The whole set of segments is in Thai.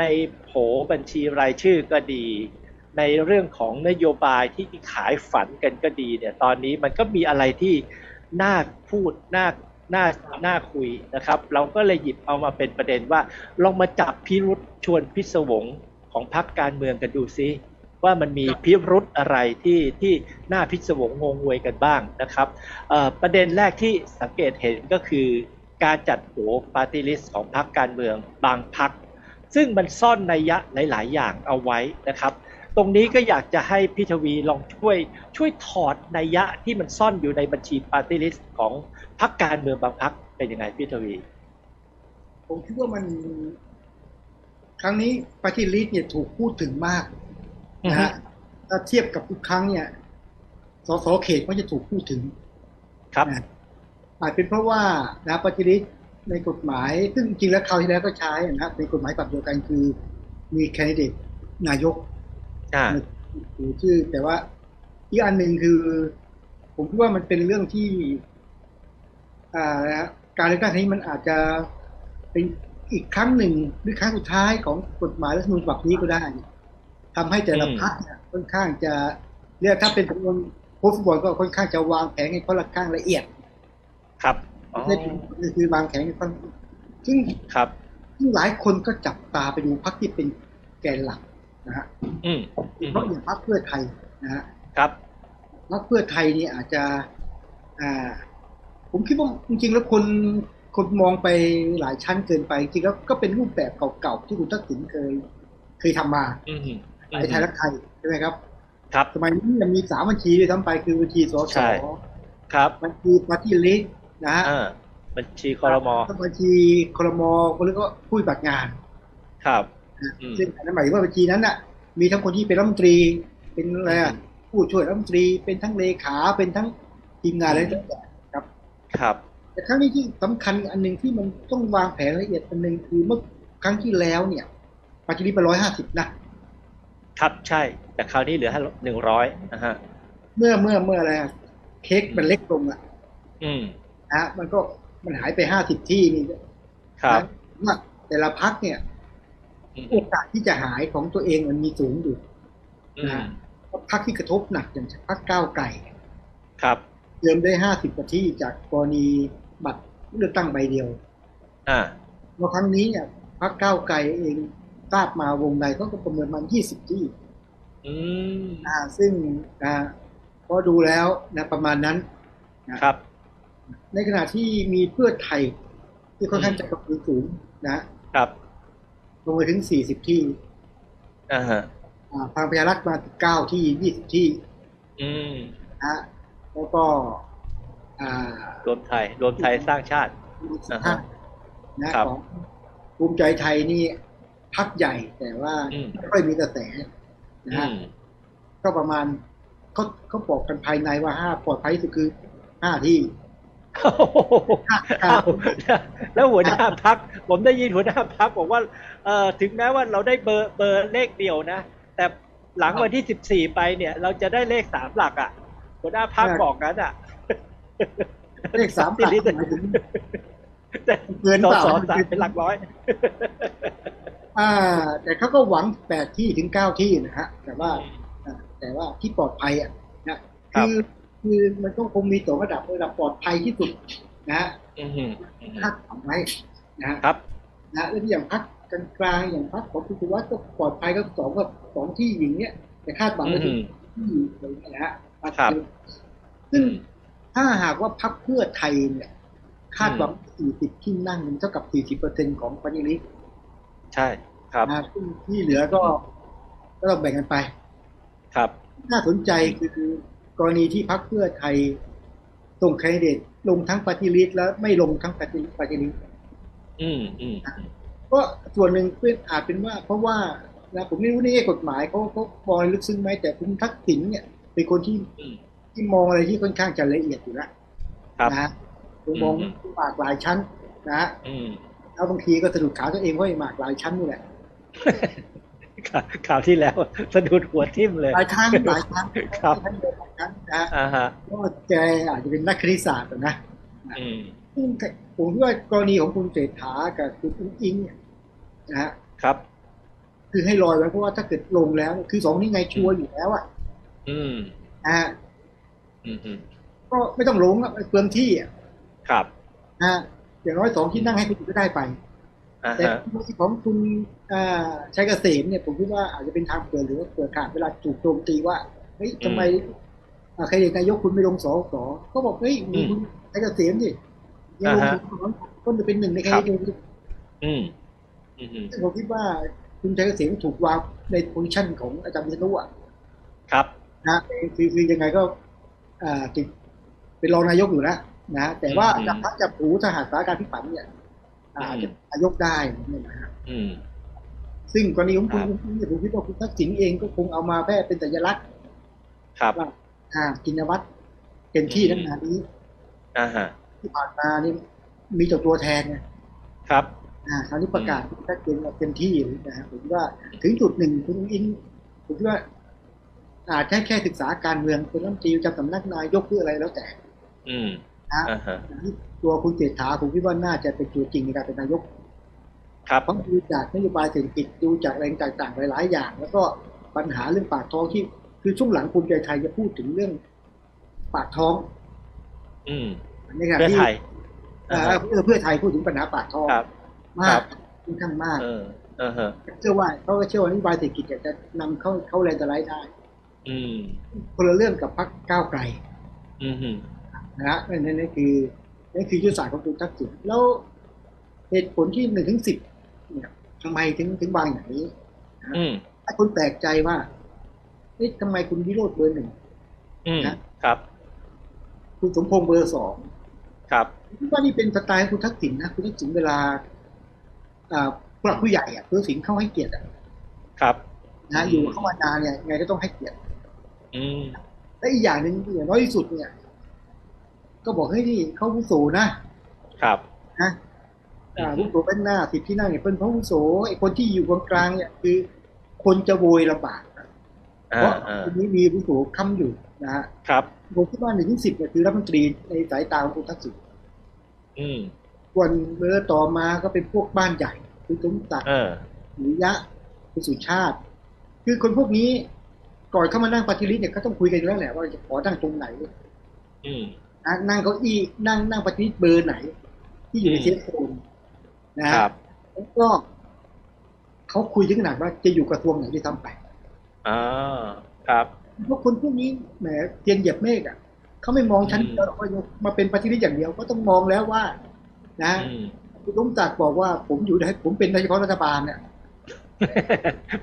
ในโผบัญชีรายชื่อก็ดี ในเรื่องของนโยบายที่ขายฝันกันก็ดีเนี่ยตอนนี้มันก็มีอะไรที่น่าพูดน่าน่าน่าคุยนะครับ เราก็เลยหยิบเอามาเป็นประเด็นว่า ลองมาจับพิรุษชวนพิศวงของพรรคการเมืองกันดูซิว่ามันมีพิรุษอะไรที่ที่น่าพิศวงงงงวยกันบ้างนะครับประเด็นแรกที่สังเกตเห็นก็คือ การจัดโผปาร์ตี้ลิสต์ของพรรคการเมืองบางพรรค ซึ่งมันซ่อนนัยยะหลาย ๆ อย่างเอาไว้นะครับ ตรงนี้ก็อยากจะให้พี่ทวีลองช่วยช่วยถอดนัยยะที่มันซ่อนอยู่ในบัญชีปาร์ตี้ลิสต์ของพรรคการเมืองบางพรรคเป็นยังไงพี่ทวี ผมคิดว่ามัน ครั้งนี้ปฏิริษีเนี่ยถูกพูดถึงมากนะฮะถ้าเทียบกับทุกครั้งเนี่ยสสเขตก็จะถูกพูดถึง ครับนะอาจเป็นเพราะว่านะปฏิริษี ในกฎหมาย ซึ่งจริงแล้วคราวที่แล้วก็ใช้นะครับในกฎหมายปรับเดียวกันคือมีแคนดิเดตนายกอ่าหรือชื่อ แต่ว่าอีกอันหนึ่งคือ ผมคิดว่ามันเป็นเรื่องที่อ่านะฮะการเลือกตั้งครั้งนี้มันอาจจะเป็นอีกครั้งหนึ่งหรือครั้งสุดท้ายของกฎหมายรัฐธรรมนูญฉบับนี้ก็ได้ทำให้แต่ละอืมพรรคเนี่ยค่อนข้างจะเรียกถ้าเป็นจำนวนโค้ชฟุตบอลก็ค่อนข้างจะวางแผนให้ค่อนข้างละเอียด ครับ อ๋อนี่คือคือวางแผนให้ค่อนซึ่งครับซึ่งหลายคนก็จับตาไปดูพรรคที่เป็นแกนหลักนะฮะอืมอืมเพราะอย่างพรรคเพื่อไทยนะฮะครับพรรคเพื่อไทยนี่อาจจะอ่าผมคิดว่าจริงๆแล้วคนคนมองไปหลายชั้นเกินไป จริงๆแล้วก็เป็นรูปแบบเก่าๆที่คุณทักษิณเคย เคยทำมาอืมไทยไทยรักไทยใช่ไหมครับ ครับสมัยนี้ยังมีสามบัญชีด้วยซ้ำไปคือบัญชีสสใช่ครับบัญชีปาร์ตี้ลิสต์ นะฮะอ่าบัญชีคอรมอแล้วก็บัญชีครมคนแล้วก็ผู้ปฏิบัติงาน ครับนะอืมซึ่งอันนั้นหมายถึงว่าบัญชีนั้นน่ะ มีทั้งคนที่เป็นรัฐมนตรี เป็นอะไรอะผู้ช่วยรัฐมนตรี เป็นทั้งเลขา เป็นทั้งทีมงานอะไรต่างๆครับ ครับ แต่ครั้งนี้ที่สำคัญอันหนึ่งที่มันต้องวางแผนละเอียดอันหนึ่งคือเมื่อครั้งที่แล้วเนี่ยปัจจุบันไปร้อยห้าสิบนะครับใช่ แต่คราวนี้เหลือหนึ่งร้อยนะฮะ เมื่อเมื่อเมื่ออะไรอะเค้กมันเล็กลงอะอืม นะฮะมันก็มันหายไปห้าสิบที่นี่ครับว่าแต่ละพักเนี่ยอืมโอกาสที่จะหายของตัวเองมันมีสูงอยู่อืมเพราะพักที่กระทบหนักอย่างพักก้าวไก่ครับเดิมได้ห้าสิบกว่าที่จากกรณีบัตรเลือกตั้งใบเดียว อ่าพอครั้งนี้เนี่ยพักก้าวไก่เองทราบมาวงในก็ประเมินมันยี่สิบที่ อืม อ่า ซึ่งอ่าก็ดูแล้วนะประมาณนั้นครับ ในขณะที่มีเพื่อไทย ที่ค่อนข้างจะกระพือสูงนะครับลงไปถึงสี่สิบที่อ่าฮะอ่าพลังประชารัฐมาเก้าที่ยี่สิบที่ อืมนะฮะแล้วก็ อ่ารวมไทย รวมไทยสร้างชาติสิอ่าบฮะห้านะครับของภูมิใจไทยนี่พักใหญ่แต่ว่าอืมไม่ค่อยมีกระแสนะอืฮะมก็ประมาณเขาเขาบอกกันภายในว่าห้าปลอดภัยที่สุดคือห้าที่โอ้โหอ้าว แล้วหัวหน้าพักผมได้ยินหัวหน้าพักบอกว่าเอ่อถึงแม้ว่าเราได้เบอร์เบอร์เลขเดียวนะ แต่หลังวันที่สิบสี่ไปเนี่ย เราจะได้เลขสามหลักอะ หัวหน้าพักใช่บอกกันอะเลขสามหลักที่ลิสต์หมายถึงแต่เกินสอเปล่าสอสามเป็นหลักร้อยอ่า แต่เขาก็หวังแปดที่ถึงเก้าที่นะฮะแต่ว่าอ่าแต่ว่าที่ปลอดภัยอะนะครับคือ คือมันก็คงมีตัวระดับระดับปลอดภัยที่สุดนะฮะอืมอืมคาดหวังไว้นะฮะครับนะแล้วอย่างพักกลางๆอย่างพักของคุณสุวัสดิ์ก็ปลอดภัยก็สองกับสองที่อย่างเงี้ยแต่คาดหวังอืไว้ที่มที่อะไรอย่างเงี้ยนะฮะครับซึ่งถ้าหากว่าพักเพื่อไทยเนี่ย คาดหวังอืม40ที่นั่งมันเท่ากับ 40เปอร์เซ็นต์ของปฏิริษีใช่ครับนะซึ่งที่เหลือก็ก็ต้องแบ่งกันไป ครับ น่าสนใจคือ กรณีที่พักเพื่อไทยส่งแคนดิเดตลงทั้งปฏิริษีและไม่ลงทั้งปฏิปฏิริษีอืมอืมก็ส่วนหนึ่งเป็นอาจเป็นว่า เพราะว่านะผมไม่รู้ในแง่กฎหมายเขาเขามองลึกซึ้งไหมแต่คุณทักษิณเนี่ย เป็นคนที่อืมที่มองอะไรที่ค่อนข้างจะละเอียดอยู่แล้วครับนะฮะคือมองอืมหมากหลายชั้น นะฮะอืมแล้วบางทีก็สะดุดขาตัวเองเพราะไอ้หมากหลายชั้นนี่แหละ ข่าวข่าวที่แล้วสะดุดหัวทิ่มเลยหลายครั้งหลายครั้งครับหลายครั้งนะฮะอ่าฮะเพราะว่าแกอาจจะเป็นนักคณิตศาสตร์อะนะอืมซึ่งผมคิดว่ากรณีของคุณเศรษฐากับคุณอุ้งอิงเนี่ยนะฮะครับ คือให้ลอยไว้เพราะว่าถ้าเกิดลงแล้ว คือสองนี่ไงชัวร์อยู่แล้วอะ อืมนะฮะอืมอืมก็ไม่ต้องลงอะเปลืองที่อะครับนะฮะอย่างน้อยสองที่นั่งให้คุณอื่นก็ได้ไปอ่า แต่ฮะของคุณอ่าชัยเกษมเนี่ยผมคิดว่าอาจจะเป็นทางเปิดหรือว่าเปิดขาดเวลาถูกโจมตีว่าเฮ้ยทำไมอ่าใครเด็กนายกคุณไม่ลงสอสอก็บอกเฮ้ยมีคุณชัยเกษมดิยังลงสอก็จะเป็นหนึ่งในแคนดิเดตอืมอืมอืมซึ่งผมคิดว่าคุณชัยเกษมถูกวางในโพซิชันของอาจารย์วิษณุอะครับนะคือคือยังไงก็อ่าติดเป็นรองนายกอยู่แล้วนะแต่ว่าอืมจับพักจับผูถ้าหากสถานการณ์พลิกผันเนี่ย อาจจะนายกได้เนี่ยนะฮะอืมซึ่งกรณีของคุณครับคุณเนี่ยผมคิดว่าคุณทักษิณเองก็คงเอามาแค่เป็นสัญลักษณ์ ครับว่าอ่ากินวัตรเต็มที่อืมทั้งงานนี้อ่าฮะที่ผ่านมานี่มีแต่ตัวแทนไงครับ อ่าคราวนี้ประกาศชัดเจนว่าเต็มที่นะฮะผมว่าถึงจุดหนึ่งคุณอิงผมคิดว่าอาจจะแค่ศึกษาการเมืองเป็นรัฐมนตรีประจำสำนักนายกหรืออะไรแล้วแต่ อืมนะอ่าฮะ ตัวคุณเศรษฐาผมคิดว่าน่าจะเป็นตัวจริงในการเป็นนายก ครับเพราะดูจากนโยบายเศรษฐกิจดูจากแรงต่างๆ หลาย ๆ อย่าง แล้วก็ปัญหาเรื่องปากท้องที่ คือช่วงหลังภูมิใจไทยจะพูดถึงเรื่องปากท้อง อืมในขณะเพื่อที่ไทยเอ่อเพื่อเพื่อไทยพูดถึงปัญหาปากท้องครับมาครักบค่อนข้างมากเออเออฮะเชื่อว่าเขาก็เชื่อว่านโยบายเศรษฐกิจจะนำเข้าเข้าแรงสไลด์ได้ อืมคนละเรื่องกับพรรคก้าวไกล อืมอืมนะฮะนั่นนั่นนั่นคือ นั่นคือยุทธศาสตร์ของคุณทักษิณแล้วเหตุผลที่หนึ่งถึงสิบเนี่ยทำไมถึงถึงวางอย่างนี้อืมถ้าคนแปลกใจว่าเอ๊ะทำไมคุณวิโรธเบอร์หนึ่งอืมนะครับ คุณสมพงษ์เบอร์สองครับคิดว่านี่เป็นสไตล์ของคุณทักษิณนะคุณทักษิณเวลาอ่าผู้หลักผู้ใหญ่อะคุณทักษิณเข้าให้เกียรติอะครับนะอืมอยู่เข้ามานานเนี่ยยังไงก็ต้องให้เกียรติอืมและอีกอย่างหนึ่งอย่างน้อยที่สุดเนี่ย ก็บอกให้ยนี่เขาผู้โสนะครับนะอ่าอืมผู้โสเป็นหน้าสิบที่นั่งเนี่ยเป็นพระผู้โสไอ้คนที่อยู่กลางๆเนี่ยคือ คนจะโวยลำบากนะเพอ่าราะอ่าคนนี้มีผู้โสค้ำอยู่นะฮะครับผมคิดว่าหนึ่งถึงสิบเนี่ยคือรัฐมนตรีในสายตาของคุณทักษิณอืมส่วนเบอร์ต่อมาก็เป็นพวกบ้านใหญ่คุณสมศักดิ์เออหรือยะคุณสุชาติ คือคนพวกนี้ก่อนเข้ามานั่งปฏิริษีเนี่ยก็ต้องคุยกันแล้วแหละว่าจะขอนั่งตรงไหนอืม นะนั่งเก้าอี้นั่งนั่งปฏิริษีเบอร์ไหน ที่อยู่ในอืมเซฟโซนนะครับแล้วก็เขาคุยถึงขนาดว่าจะอยู่กระทรวงไหนที่ทำไปอ่าครับเพราะคนพวกนี้แหมเตียนเหยียบเมฆอะเขาไม่มองชั้นอืมเดียวหรอกว่ามาเป็นปฏิริษีอย่างเดียวก็ต้องมองแล้วว่า นะอืมคุณสมศักดิ์บอกว่าผมอยู่ในผมเป็นนายกรัฐบาลเนี่ย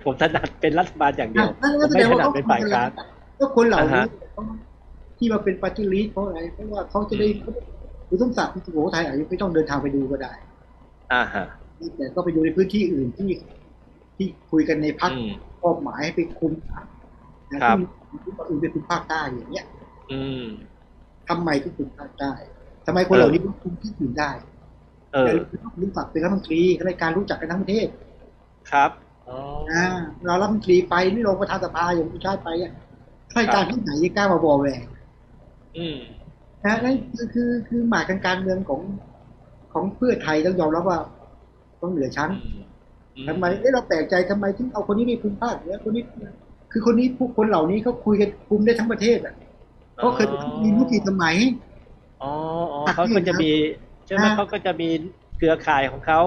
ผมถนัดเป็นรัฐบาลอย่างเดียวนั่นผก็มแสไม่ดงถว่านัดเขาเป็นฝ่ายค้านก็คนเหล่านี้อ่าฮะต้อง ที่มาเป็นปฏิริษีเพราะอะไรเพราะว่าเขาจะได้คุณสมศักดิ์ที่สุโขทัยอาจจะไม่ต้องเดินทางไปดูก็ได้ อ่าฮะแต่ก็ไปดูในพื้นที่อื่นที่ที่คุยกันในพักอืมมอบหมายให้ไปคุมนะครับที่อื่นไปคุมภาคใต้อย่างเงี้ย อืมทำไมถึงคุมภาคใต้ทำไมคนเหล่านี้คุมที่อื่นได้ เออคุณสมศักดิ์เป็นรัฐมนตรีข้าราชการรู้จักกันทั้งประเทศ ครับอ๋ออ่าเรารัฐมนตรีไปไม่ลงประธานสภาอย่างคุณชาติไปอะข้าราชการที่ไหนยังกล้ามาบอกแหวงอืม นะนั่นคือคือคือหมายทางการเมืองของของเพื่อไทยต้องยอมรับว่า ต้องเหนือชั้นอืทำไมเอ้เราแปลกใจทำไมถึงเอาคนนี้ไปคุมภาคเนี่ยคนนี้ คือคนนี้ผู้คนเหล่านี้เขาคุยกันคุมได้ทั้งประเทศอะเขาเคยมีมุขีสมัยอ๋ออ๋อเขาก็จะมีใช่ไหมอ่าเขาก็จะมีเครือข่ายของเขา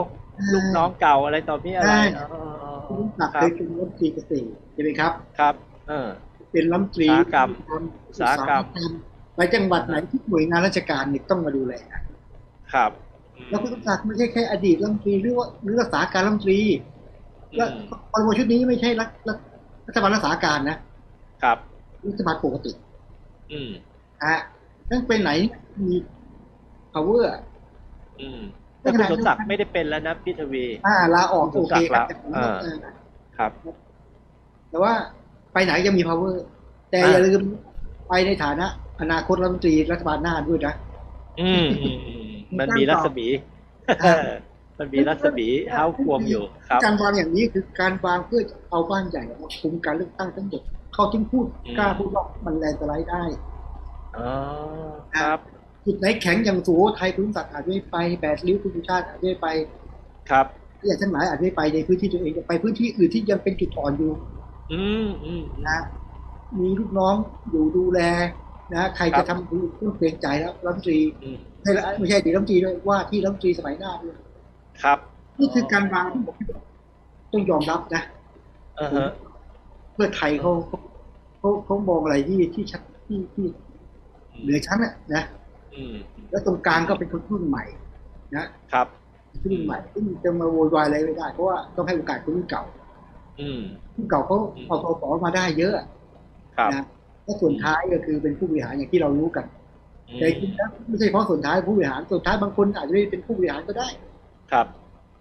ลูกน้องเก่าอะไรต่อมีอะไรใช่อ๋ออ๋ออ๋คุณอศักดิ์ครัเคบยเป็นรัฐมนตรีเกษตรใช่ไหมครับ ครับ เออ เป็นรัฐมนตรีอุตสาหกรรมอุตสาหกรรม ไปจังหวัดไหนที่หน่วยงานราชการเนี่ยต้องมาดูแลครับอืมแล้วคุณสมศักดิ์ไม่ใช่แค่อดีตรัฐมนตรีหรือว่าหรือรักษาการรัฐมนตรีแล้วอืมพรบชุดนี้ไม่ใช่รัฐรัฐรัฐบาลรักษาการนะครับรัฐบาลปกติ อืมอะนั่นไปไหนมี power อืมแต่คุณสมศักดิ์ไม่ได้เป็นแล้วนะพี่ทวี อ่าลาออกคุณโอสมศัเคกดิ์ครับลาอ่าเออครับ แต่ว่าไปไหนยังมี power แต่อ่าอย่าลืมไปในฐานะ อนาคตรัฐมนตรีรัฐบาลหน้าด้วยนะอืมอืมอืมมันมีรัศมีอ่ามันมีรัศมีเท้าควมอยู่ครับ การวางอย่างนี้คือการวางเพื่อเอาบ้านใหญ่มาคุมการเลือกตั้งทั้งหมดเขาจึงพูดอืมกล้าพูดว่ามันแรงสไลด์ได้อ๋อครับจุดไหนแข็งอย่างสุโขทัยคุณศักดิ์อาจจะไม่ไปแปดริ้วคุณสุชาติอาจจะไม่ไป ครับอย่างทั้งหลายอาจไม่ไปในพื้นที่ตัวเองจะไปพื้นที่อื่นที่ยังเป็นจุดอ่อนอยู่ อืมอืมนะมีลูกน้องอยู่ดูแล นะใครครัจะบทำต้องเกรงใจแล้วรัฐมนตรีอืมไม่ละไม่ใช่ดีรัฐมนตรีด้วยว่าที่รัฐมนตรีสมัยหน้าด้วยครับ นี่คือการวางที่ผมต้องยอมรับนะอ่าฮะเพื่อไทยเขาเขาเขามองอะไรที่ที่ชัดที่ที่เหนือชั้นอะนะอืมแล้วตรงกลางก็เป็นคนรุ่นใหม่ นะครับคนรุ่นใหม่ซึ่งจะมาโวยวายอะไรไม่ได้เพราะว่าต้องให้โอกาสคนรุ่นเก่าอืมรุ่นเก่าเขาอืมเอาสอมาได้เยอะครับนะ แล้วส่วนท้ายก็คือเป็นผู้บริหารอย่างที่เรารู้กันอืมแต่จริงๆแล้วไม่ใช่เพราะส่วนท้ายผู้บริหารส่วนท้ายบางคนอาจจะไม่ได้เป็นผู้บริหารก็ได้ ครับ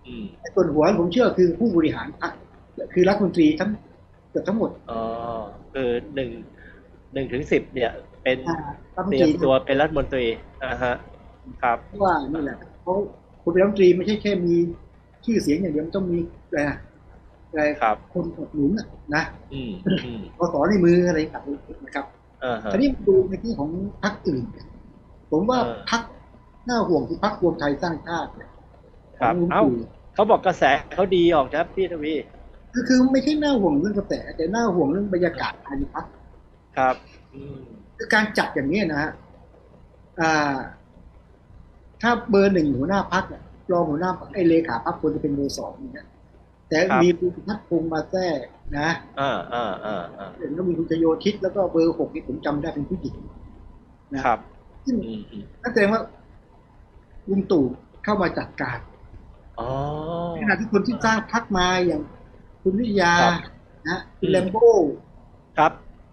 อืมแต่ส่วนหัวผมเชื่อคือผู้บริหารพรรคคือรัฐมนตรีทั้งเกือบทั้งหมดอ๋อคือหนึ่งหนึ่งถึงสิบเนี่ย เป็นอ่ารัฐมเตนรีตยรีมตัวเป็นรัฐมนตรีอ่าฮะ ครับเพราะว่านี่แหละเขาคุณเป็นรัฐมนตรีไม่ใช่แค่มีชื่อเสียงอย่างเดียวมันต้องมีอะไรนะอะไร ครับคนสนับสนุนน่ะนะอืมอืมพอสอในมืออะไรต่างๆนะครับอ่าฮะทีนี้มาดูในที่ของพรรคอื่น ผมว่าเออพรรคหน้าห่วงคือพรรครวมไทยสร้างชาติเนี่ยครับของลุงเอ้าตู่เขาบอกกระแสเขาดีออกครับพี่ทวีคือคือไม่ใช่หน้าห่วงเรื่องกระแส แต่หน้าห่วงเรื่องบรรยากาศภายในพรรคครับอืมคือการจัดอย่างนี้นะฮะอ่าถ้าเบอร์หนึ่งหัวหน้าพรรคเนี่ยรองหัวหน้าพรรคไอ้เลขาพรรคควรจะเป็นเบอร์สองเนี่ย แต่มีคุณพัฒน์พงษ์มาแทรกนะอ่าอ่าอ่าอ่าเห็นก็มีคุณชโยทิศแล้วก็เบอร์หกที่ผมจำได้เป็นผู้หญิงนะครับซึ่งอืมอืมนั่นแสดงว่าลุงตู่เข้ามาจัดการอ๋อขณะที่คนที่สร้างพรรคมาอย่างคุณวิทยาครับนะคุณอืมแลมโบ้ครับ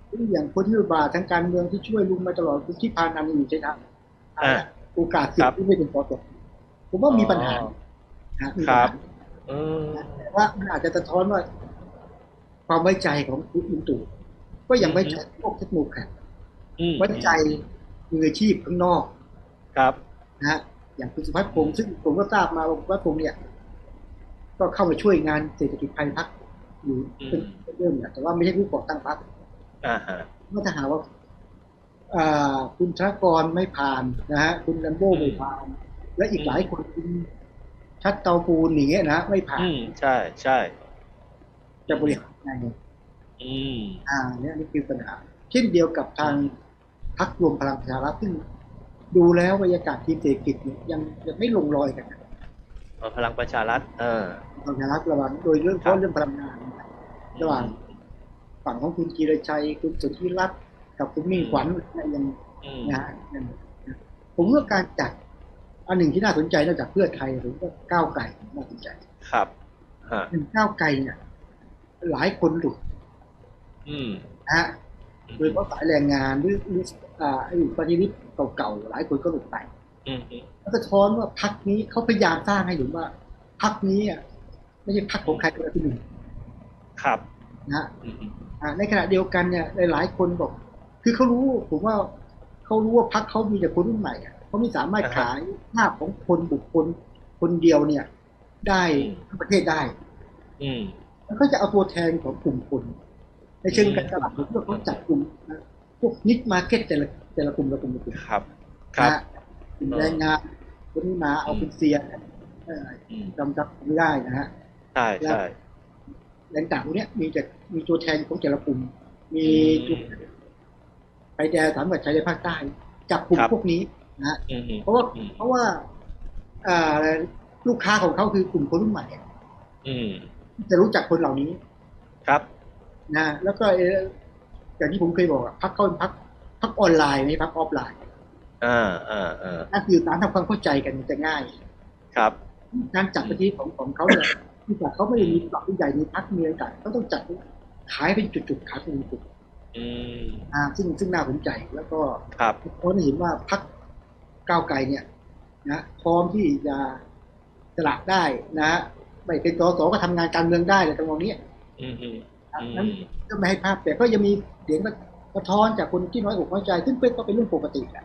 หรืออย่างคนที่บาททางการเมืองที่ช่วยลุงมาตลอดคุณที่พานันอยู่ใช่ไหมอ่าโอกาสเสี่ยครังบที่ไม่เป็นสสผมว่ามีปัญหาอ๋อนะมีคปัญรัหาบอืม แต่ว่ามันอาจจะสะท้อนว่า ความไว้ใจของคุณลุงตู่ก็ยังไว้ใจพวกเทคโนแครดอืมไว้ใจมืออาชีพข้างนอก ครับนะฮะอย่างคุณสุพัฒน์พงศ์ซึ่งผมก็ทราบมาว่าคุณสุพัฒน์พงศ์เนี่ย ก็เข้ามาช่วยงานเศรษฐกิจภายในพรรคอยู่อืมเป็นเรื่องเนี่ยแต่ว่าไม่ใช่ผู้ก่อตั้งพรรคอ่าฮะเมื่อถ้าหาว่าอ่าคุณธนกรไม่ผ่านนะฮะคุณแลมโบ้ไม่ผ่าน และอีกหลายคนคุณ ชัดเตาปูนอย่างเงี้ยนะไม่ผ่านอืมใช่ใช่จะบริหารยังไงอืมอ่าเนี่ยนี่คือปัญหา เช่นเดียวกับทางพรรครวมพลังประชารัฐซึ่งดูแล้วบรรยากาศทีมเศรษฐกิจเนี่ยยังยังไม่ลงรอยกันนะเอาพลังประชารัฐเออพลังประชารัฐระหว่างโดยเรื่องเพราะเรื่องพลังงานระหว่างฝั่งของคุณกีรชัยคุณสุทธิรัตน์กับคุณมิ่งขวัญเนี่ยยังอืมนะฮะยังนะผมว่าการจัด อันหนึ่งที่น่าสนใจนอกจากเพื่อไทยผมก็ก้าวไก่น่าสนใจ ครับฮะหนึ่งก้าวไก่เนี่ย หลายคนหลุดอืมนะฮะโดยเฉพาะสายแรงงานหรือหรืออ่าไอ้ปฏิริษีเก่าๆหลายคนก็หลุดไปอืมอืมแล้วสะท้อนว่าพักนี้เขาพยายามสร้างให้เห็นว่าพักนี้อะไม่ใช่พักของใครคนใดคนหนึ่งครับนะฮะอืมอืมอ่าในขณะเดียวกันเนี่ยหลายๆคนบอก คือเขารู้ผมว่าเขารู้ว่าพักเขามีแต่คนรุ่นใหม่อะ เขาไม่สามารถขายภาพของคนบุคคลคนเดียวเนี่ย ได้ทั้งประเทศได้ อืมแล้วก็จะเอาตัวแทนของกลุ่มคนในเชิงการตลาดผมว่าเขาจัดกลุ่มนะพวกนิดมาร์เก็ตแต่ละแต่ละกลุ่มละกลุ่มละกลุ่มครับ ครับนะฮะกลุ่มแรงงานคนนี้มาเอาเป็นเซียนเอ่ออืมจำจำไม่ได้นะฮะใช่ใช่แรงต่างพวกเนี้ยมีแต่มีตัวแทนของแต่ละกลุ่ม มีอืมไปแดนสามกับชายแดนภาคใต้จับกลุ่มครับพวกนี้ นะฮะอืมอืมเพราะว่าอืมเพราะว่าอ่าลูกค้าของเขาคือกลุ่มคนรุ่นใหม่อะอืมจะรู้จักคนเหล่านี้ ครับ นะ แล้วก็เอ่ออย่างที่ผมเคยบอกอะพักเขาเป็นพักพักออนไลน์ไม่ใช่พักออฟไลน์อ่าอ่าอ่านั่นคือการทำความเข้าใจกันมันจะง่าย ครับ การจัดประเทศของของเขาเนี่ยที่จากเขาไม่ได้มีปรับใหญ่ในพักมีอะไรต่างเขาต้องจัดขายเป็นจุดๆขายเป็นจุดอืมๆอ่า ซึ่งซึ่งน่าสนใจแล้วก็ครับเพราะเห็นว่าพัก ก้าวไกลเนี่ยนะพร้อมที่จะสละได้นะไม่เป็นสสก็ทำงานการเมืองได้เลยตรงนี้อืมอืมนะอืนั้นมก็ไม่ให้ภาพแต่ก็ยังมีเสียงสะท้อนจากคนที่น้อยอกน้อยใจ ซึ่งเป็นก็เป็นเรื่องปกติแหละ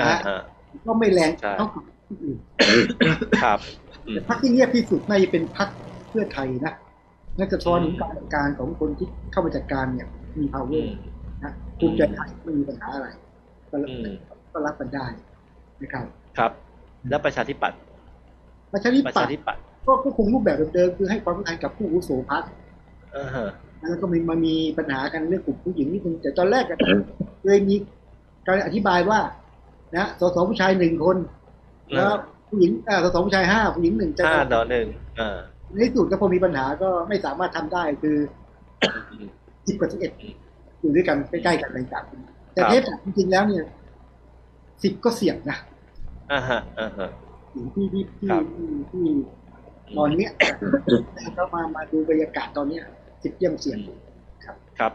นะอ่าฮะฮะก็ไม่แรงใช่เท่ากับที่อื่นครับอืมแต่พรรคที่เงียบที่สุดน่าจะเป็นพรรคเพื่อไทยนะนั่นสะท้อนถึงการจัดการของคนที่เข้ามาจัดการเนี่ย มีอื power มนะภูมิใจไทยไม่มีปัญหาอะไร ก็อืมก็รับกันได้ นะครับ ครับ แล้วประชาธิปัตย์ประชาธิประปัตชาย์ธิปัตย์ก็ก็คงรูปแบบเดิมๆคือให้ความสำคัญกับผู้อาวุโสพักอ่าฮะแล้วก็มีมามีปัญหากันเรื่องกลุ่มผู้หญิงนิดนึงแต่ตอนแรกอะเลยมีการอธิบายว่า นะสสผู้ชายหนึ่งคนแล้วผู้หญิงอ่าสสผู้ชายห้าผู้หญิงหนึ่งจะห้าต่อหนึ่งอ่าในที่สุดก็พอมีปัญหาก็ไม่สามารถทำได้คือสิบกับสิบเอ็ดอยู่ด้วยกันใกล้ๆกันในจับแต่ครับเทปจับจริงๆแล้วเนี่ยสิบก็เสี่ยงนะ อ่าฮะอ่าฮะอย่างที่ที่ที่ครับที่ที่ตอนเนี้ยแล้วก็มามาดูบรรยากาศตอนเนี้ยสิบเยี่ยมเสี่ยงครับ